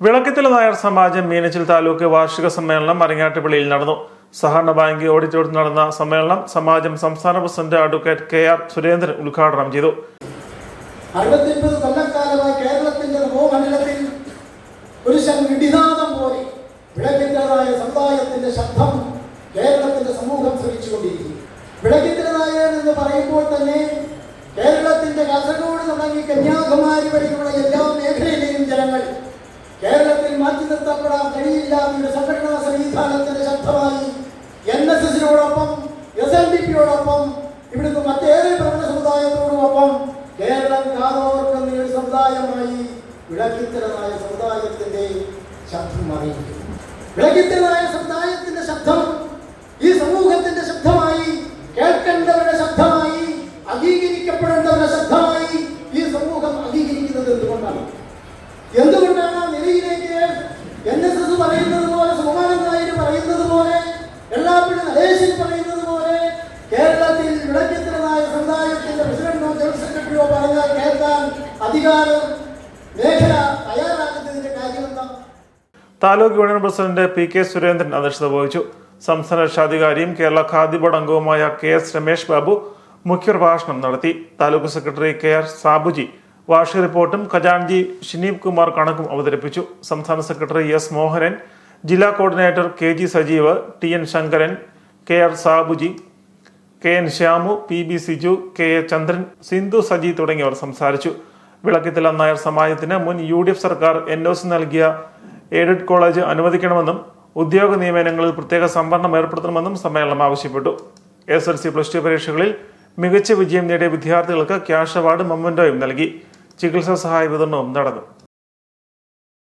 വിളക്കത്തിലെ നായർ സമാജം മീനച്ചിൽ താലൂക്ക് വാർഷിക സമ്മേളനം അരങ്ങാട്ടുപള്ളിയിൽ നടന്നു. സഹകരണ ബാങ്ക് ഓഡിറ്റോറിയത്തിൽ നടന്ന സമ്മേളനം സമാജം സംസ്ഥാന president advocate K R Surendran ഉദ്ഘാടനം ചെയ്തു. അറുപത്തിയൊൻപത് കൊല്ലക്കാലമായി കേരളത്തിന്റെ നവോമണ്ഡലത്തിൽ ഒരു സംഘടിതാതം പോലെ വിളക്കിന്റെതായ സമുദായത്തിന്റെ ശബ്ദം കേരളത്തിന്റെ സമൂഹം ശ്രമിച്ചുകൊണ്ടിരിക്കുന്നു വിളക്കിന്റെതായ എന്ന് പറയുമ്പോൾ തന്നെ കേരളത്തിന്റെ കാസർഗോഡ് തുടങ്ങി കന്യാകുമാരി വരെയുള്ള എല്ലാ മേഖലയിലെയും ജനങ്ങൾ കേരളത്തിൽ മാറ്റി നിർത്തപ്പെടാൻ കഴിയില്ലാത്ത ഒരു സംഘടനാ സംവിധാനത്തിന്റെ ശബ്ദമായി എൻ എസ് എസിനോടൊപ്പം എസ് എൻ ഡി പിയോടൊപ്പം ഇവിടുത്തെ മറ്റേറെ പ്രബല സമുദായത്തോടുമൊപ്പം കേരളം കാതോർക്കുന്ന ഒരു സമുദായമായി വിളക്കിത്തരനായ സമുദായത്തിന്റെ ശബ്ദം അറിയിക്കുന്നു. വിളക്കിത്തരനായ സമുദായത്തിന്റെ നടേശൻ പറയുന്നത് പോലെ കേരളത്തിൽ വിളക്കിത്തരനായ സമുദായത്തിന്റെ പ്രസിഡന്റോ ജനറൽ സെക്രട്ടറിയോ പറഞ്ഞാൽ കേൾക്കാൻ അധികാരം മേഖല തയ്യാറാക്കുന്നതിന്റെ കാര്യമെന്താ? Taluk union president P K Surendran അധ്യക്ഷത വഹിച്ചു. സംസ്ഥാന രക്ഷാധികാരിയും കേരള ഖാദി ബോർഡ് അംഗവുമായ കെ എസ് രമേശ് ബാബു മുഖ്യപ്രഭാഷണം നടത്തി. Taluk secretary K R Sabuji വാർഷിക റിപ്പോർട്ടും ഖജാൻജി ഷിനീബ് കുമാർ കണക്കും അവതരിപ്പിച്ചു. സംസ്ഥാന സെക്രട്ടറി എസ് മോഹനൻ ജില്ലാ coordinator K G Sajeev T N Sankaran K R Sabuji K N Shyamu P B Siju K A Chandran Sindhu Saji തുടങ്ങിയവർ സംസാരിച്ചു. വിളക്കിത്തല നായർ സമാജത്തിന് മുൻ യു ഡി എഫ് സർക്കാർ എൻ ഒ സി നൽകിയ എയ്ഡഡ് കോളേജ് അനുവദിക്കണമെന്നും ഉദ്യോഗ നിയമനങ്ങളിൽ പ്രത്യേക സംവരണം ഏർപ്പെടുത്തണമെന്നും സമ്മേളനം ആവശ്യപ്പെട്ടു. S L C plus two പരീക്ഷകളിൽ മികച്ച വിജയം നേടിയ വിദ്യാർത്ഥികൾക്ക് ക്യാഷ് അവാർഡ് മൊമെന്റോയും നൽകി. ചികിത്സാ സഹായ വിതരണവും നടന്നു.